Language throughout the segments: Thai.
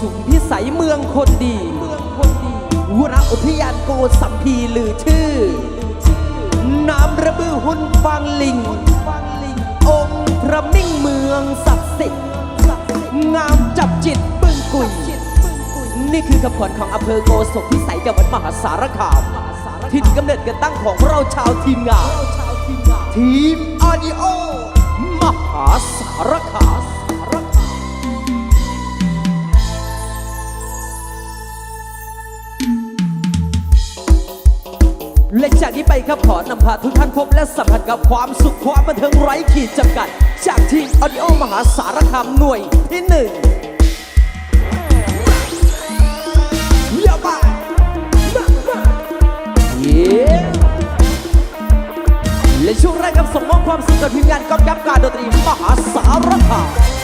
สุมพิสัยเมืองคนดีเมืองคนดีวรอุทยานโกสัมพีลือชื่อ น้ำระบือหุ่นฟางลิง องค์พระมิ่งเมืองศักดิ์สิทธิ์งามจับจิตปึ้งกุย นี่คือคำขวัญของอำเภอโกศลพิสัยจังหวัดมหาสารคามถิ่นกำเนิดกันตั้งของเราชาวทีมงาน ทีมออดิโอมหาสารคาม นี้ไปครับขอนำพาทุกท่านพบและสัมผัสกับความสุขความบันเทิงไร้ขีดจำกัด จากทีมออดิโอมหาสารคามหน่วยที่หนึ่งย่ามาเย้และช่วงแรกกับสมมองความสุขกับทีมงานกำกับการดนตรีมหาสารคาม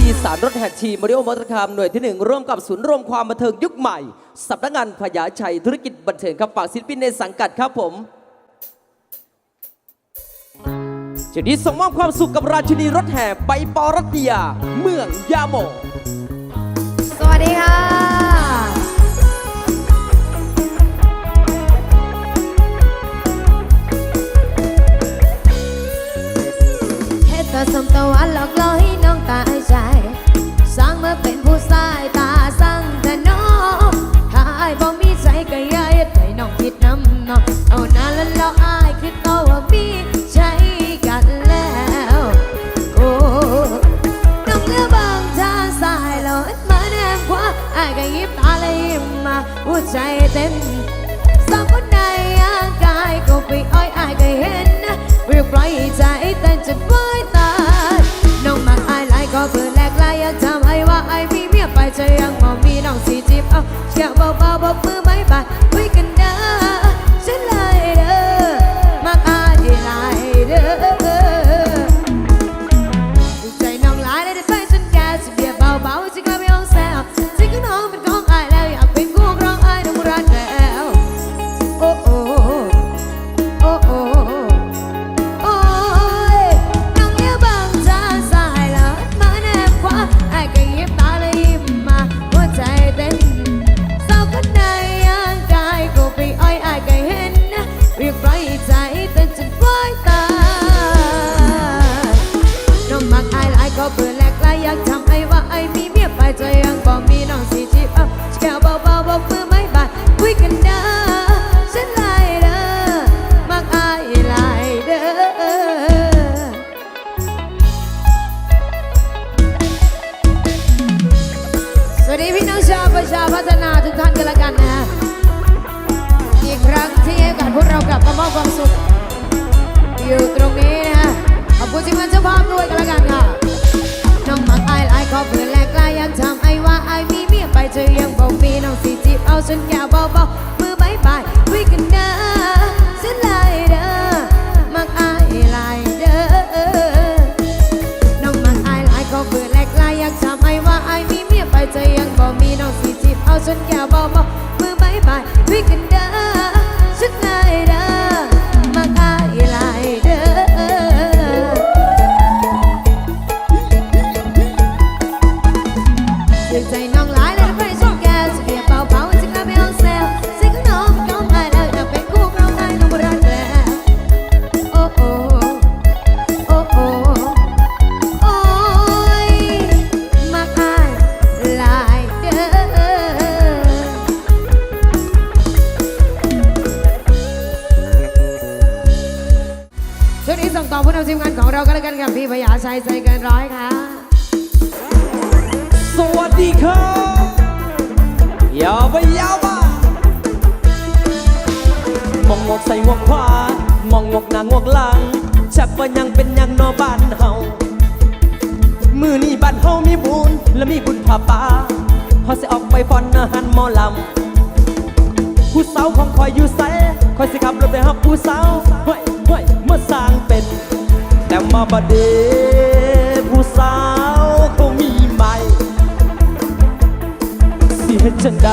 ทีสารรถแห่ทีมาริโอมอเตอร์คามหน่วยที่หนึ่งร่วมกับศูนย์รวมความบันเทิงยุคใหม่สำนักงานพญาชัยธุรกิจบันเทิงครับฝากศิลปินในสังกัดครับผมจุดนี้ส่งมอบความสุขกับราชินีรถแห่ไปปอรัตยา เมืองยาโม สวัสดีค่ะ เฮ็ดแต่สมตะวันหลอกล่อให้น้องตายใจ สร้างมาเป็นผู้ชายตาสั่งแต่น้องถ้าอายบ่มีใจก็อย่าเฮ็ดให้น้องคิดน้ำน้องเอานานแล้วแล้วอายคิดเอาว่ามีใจกันแล้วโอ้ต้องเลือกบางทางสายแล้วหันมาแนมขวาไอายก็ยิ้มตาเลยยิ้มมาหัวใจเต้น สาวคนใดย่างกายก็ไปอ้อยอายก็เห็นนะเรียกปล่อยใจแต่จะปล่อยตายน้องมักอายหลายก็เบื่อแลกลายอยากทำไอ้ว่าไอ้มีเมียไปจะยังมองมีน้องสีจีบเอาแค่เบาๆบอกมือไม่บาดคุยกัน สิจีบเอาฉันแกวเบาๆมือบายบายคุยกันเด้อฉันลายเด้อมักอายหลายเด้อน้องมักอายหลายก็เบื่อแหลกลายอยากทำไอ้ว่าไอ้มีเมียไปใจยังบอกมีน้องสิจีบเอาฉันแกวเบาๆมือบายบายคุยกัน ช่วงนี้ส่งต่อผู้นำทีมงานของเราก็แล้วกันค่ะพี่พยาชัยใจเกินร้อยค่ะ สวัสดีครับยาวไปยาวมามองงกใส่งวกขวามองงกหน้างวกหลังชักว่ายังเป็นยังนอบ้านเฮามือนี้บ้านเฮามีบุญและมีบุญผาป่าพอสิออกไปฟอนอาหารหมอลำผู้สาวของคอยอยู่ไสคอยสิขับรถไปหับผู้สาวเฮ้ย มื่อสร้างเป็น แต่มาบัดเดผู้สาวเขามีใหม่สิเฮ็ดจังใด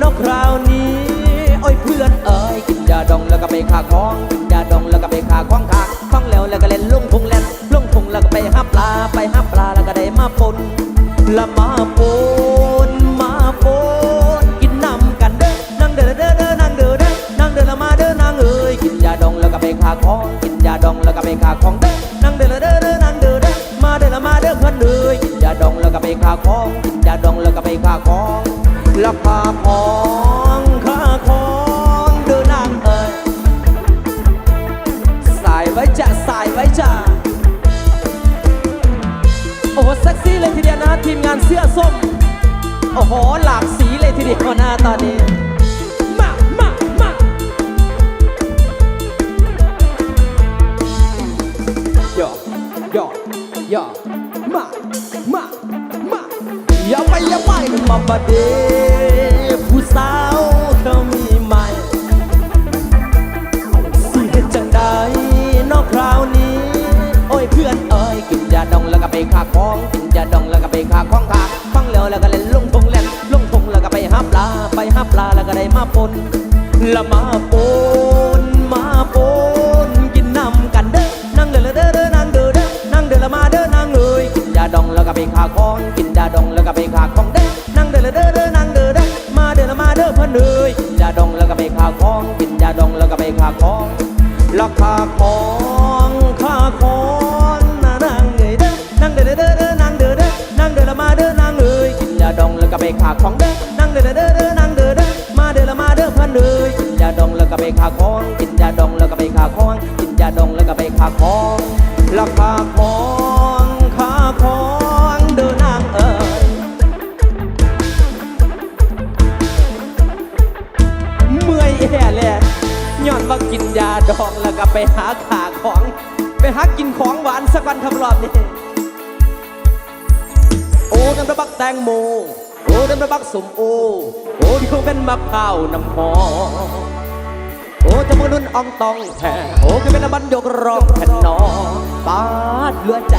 นอกคราวนี้โอ้ยเพื่อนเอ๋ยกินยาดองแล้วก็ไปขาของกินยาดองแล้วก็ไปขาของขาของแล้วแล้วก็เล่นลุงพุงเล่นลุงพุงแล้วก็ไปหับปลาไปหับปลาแล้วก็ได้มาปนละมาปน ไปขาของเด้อนั่งเด้อเด้อเด้อนั่งเด้อเด้อมาเด้อละมาเด้อเพื่อนเอ๋ยกินยาดองแล้วก็ไปขาของกินยาดองแล้วก็ไปขาของราคาของค่าของเดินนางเอ่ยสายไว้จะสายไว้จะโอ้โหเซ็กซี่เลยทีเดียวนะทีมงานเสื้อส้มโอ้โหหลากสีเลยทีเดียวนะตอนนี้ มาบาเดผู้สาวเขามีใหม่ สิเฮ็ดจังใดนอกคราวนี้ โอ้ยเพื่อนเอ้ยกินยาดองแล้วก็ไปขาของกินยาดองแล้วก็ไปขาของขาฟังแล้วแล้วก็เล่นลงทงเล่นลงทงแล้วก็ไปหาปลาไปหาปลาแล้วก็ได้มาปนละมาปนมาปนกินน้ำกันเด้อนั่งเด้อเด้อเด้อนั่งเด้อเด้อนั่งเด้อละมาเด้อนางเอ้ยกินยาดองแล้วก็ไปขาของกินยาดองแล้วก็ไปขาของเด้อง ของกินยาดองแล้วก็ไปขาของราคาของค่าของนางเอ้ยเด้อนั่งเด้อเด้อเด้อนั่งเด้อเด้อนั่งเด้อละมาเด้อนางเอ้ยกินยาดองแล้วก็ไปขาของเด้อนั่งเด้อเด้อเด้อนั่งเด้อเด้อมาเด้อละมาเด้อเพื่อนเอ้ยกินยาดองแล้วก็ไปขาของกินยาดองแล้วก็ไปขาของกินยาดองแล้วก็ไปขาของราคาของค่าของ ยาดองแล้วก็ไปหาขาของ ไปหากินของหวานสักวันครับรอบนี้ โอ้น้ำระบักแตงโม โอ้น้ำระบักสมโอ โอ้ที่เขาเป็นมะพร้าวน้ำหอมโอ้จมือนุ่นอองตองแท้โอ้คือเป็นน้ำมันยกรองแผ่นนอปาดเลือใจ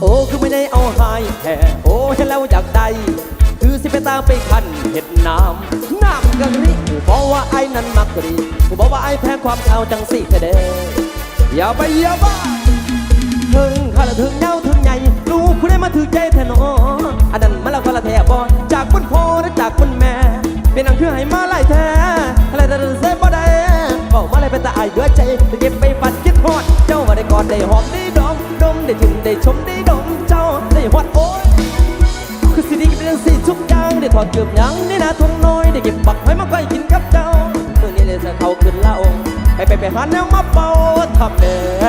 โอ้คือไม่ได้เอาหายแท้โอ้เห็นแล้วอยากได้ คือสิไปตามไปคันเห็ดน้ำน้ำกะริเพราะว่าไอ้นั้นมักกริกูบอกว่าไอ้แพ้ความขาจังสิเด้อย่าไปอย่าบ้าถึงข้าละถึงเงาถึงใหญ่ลูกผู้ได้มาถือใจแทนออันนั้นมาล้วคนละแทบอจากบนพ่อและจากบนแม่ เป็นอังคือให้มาไล่แท้อะไรแต่เสียบ่ได้บอกมาเลยเป็นตาอายเบื่อใจจะเก็บไปฝันคิดฮอด เจ้ามาได้กอดได้หอมได้ดมดมได้ถึงได้ชมได้ดมเจ้าได้ฮอดโอ้ยคือสิไดีเป็นสิทุกอย่าง ได้ถอดเกือบยังได้นาทุ่งน้อยได้เก็บบักไว้มาค่อยกินกับเจ้าเมื่อนี้เลยจะเขาขึ้นเล่าให้ไปไปหาแนวมาเป่าทำเด้อ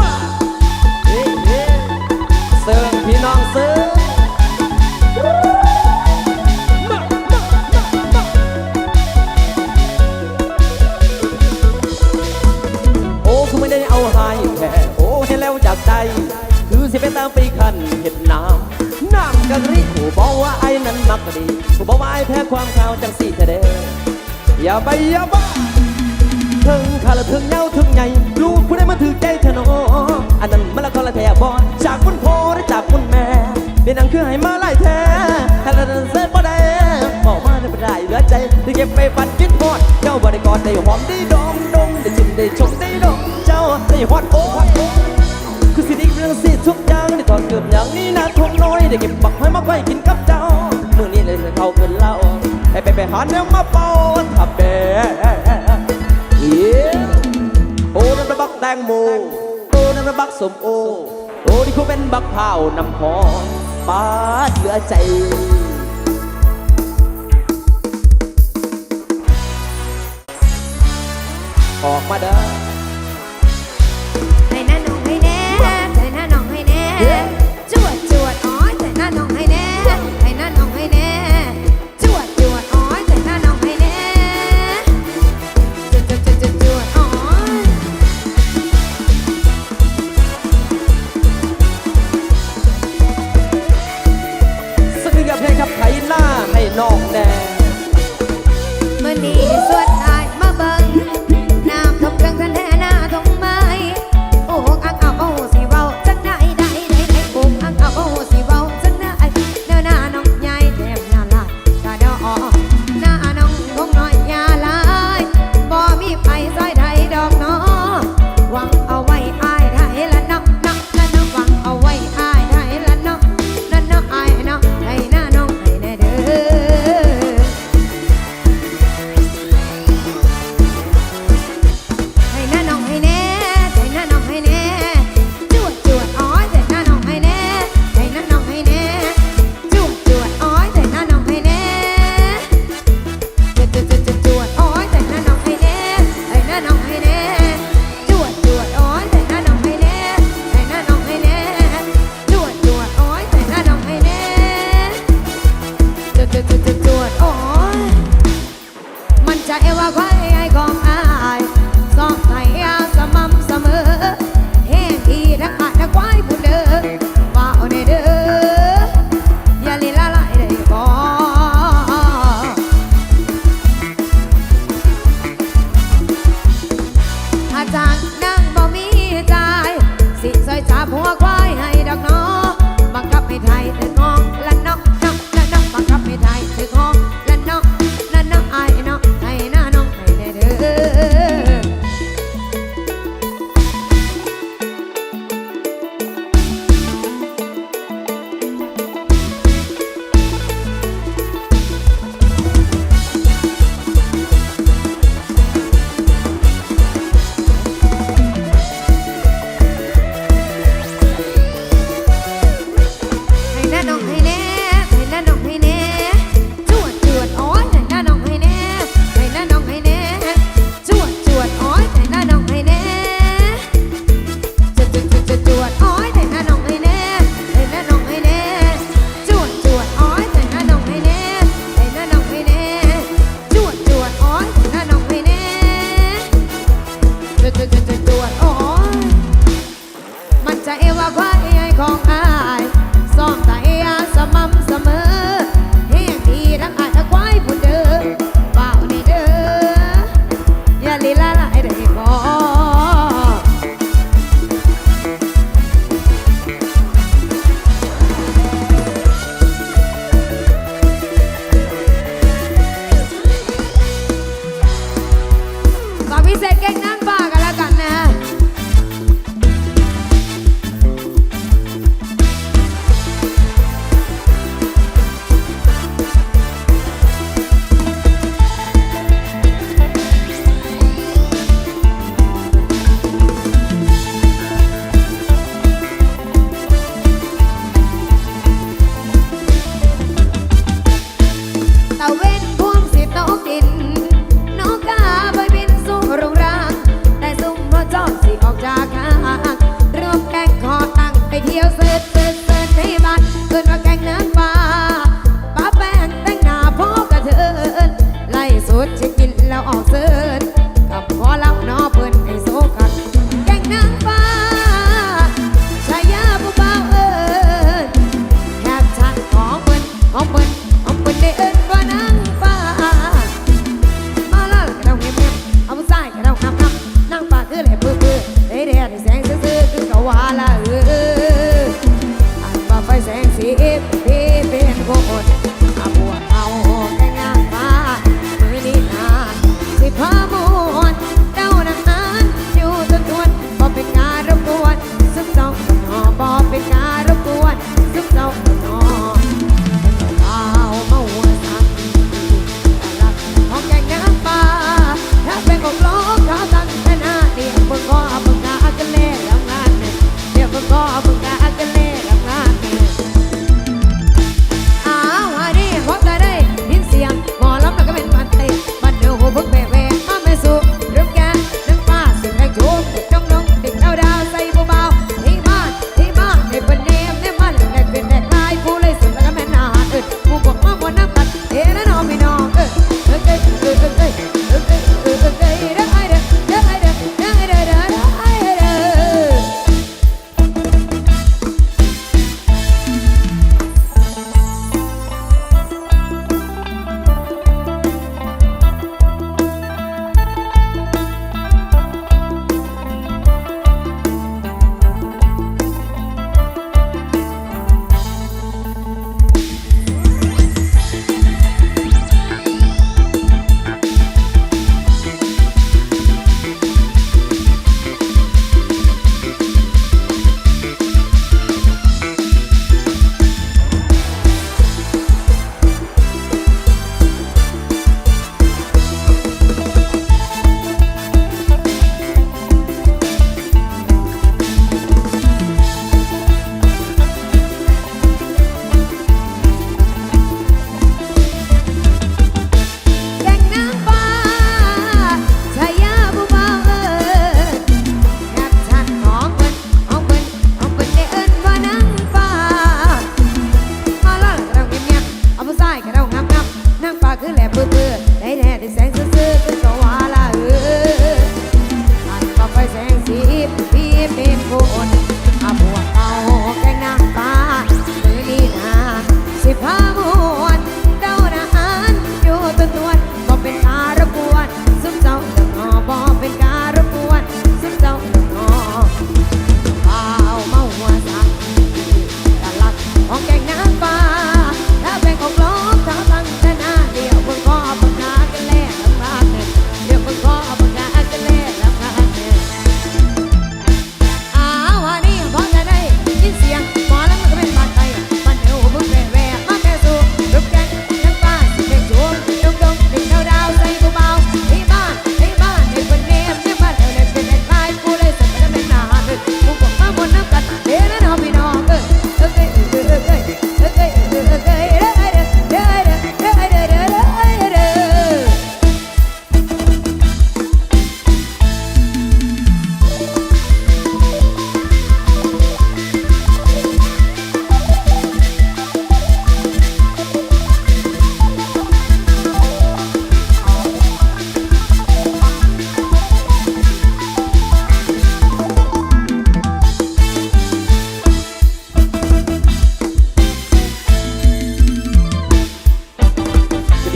มาเสิร์ฟพี่น้องเสิร์ฟได้เอาให้แค่โอ้ให้แล้วจากใจ คือสิไปตามไปขันเห็ดน้ำ นั้นมักดีผู้บอกว่าไอ้แพ้ความข่าวจังสีเธอเด้อย่าไปอย่าบ้าถึงขาละถึงเย้าถึงใหญ่ลูกผู้ได้มาถือใจเธอโนอันนั้นมาละก็ละแท้บอจากคุณพ่อหรือจากคุณแม่เป็นนังคือให้มาไล่แท้ถ้าเราเส้นบ่ได้บอกมาได้บ่ได้เหลือใจถึงเก็บไปฝันคิดหอดเจ้าบริกอดได้หอมได้ดมดงได้จิ้มได้ชมได้ดมเจ้าได้ฮอดโอ้คือสิได้เรื่องสิทุกอย่างได้ตอนเกือบอย่างนี้นะทุกน้อยได้เก็บบักไว้มาไว้กินกับเจ้า ไปหาแนวมาเป่าทับแบโอ้นั่นเป็นบักแตงโมโอ้นั่นเป็นบักสมโอโอ้นี่เขาเป็นบักเผาน้ำหอมปาดเหลือใจออกมาเด้อ ช่วยจับหัวคว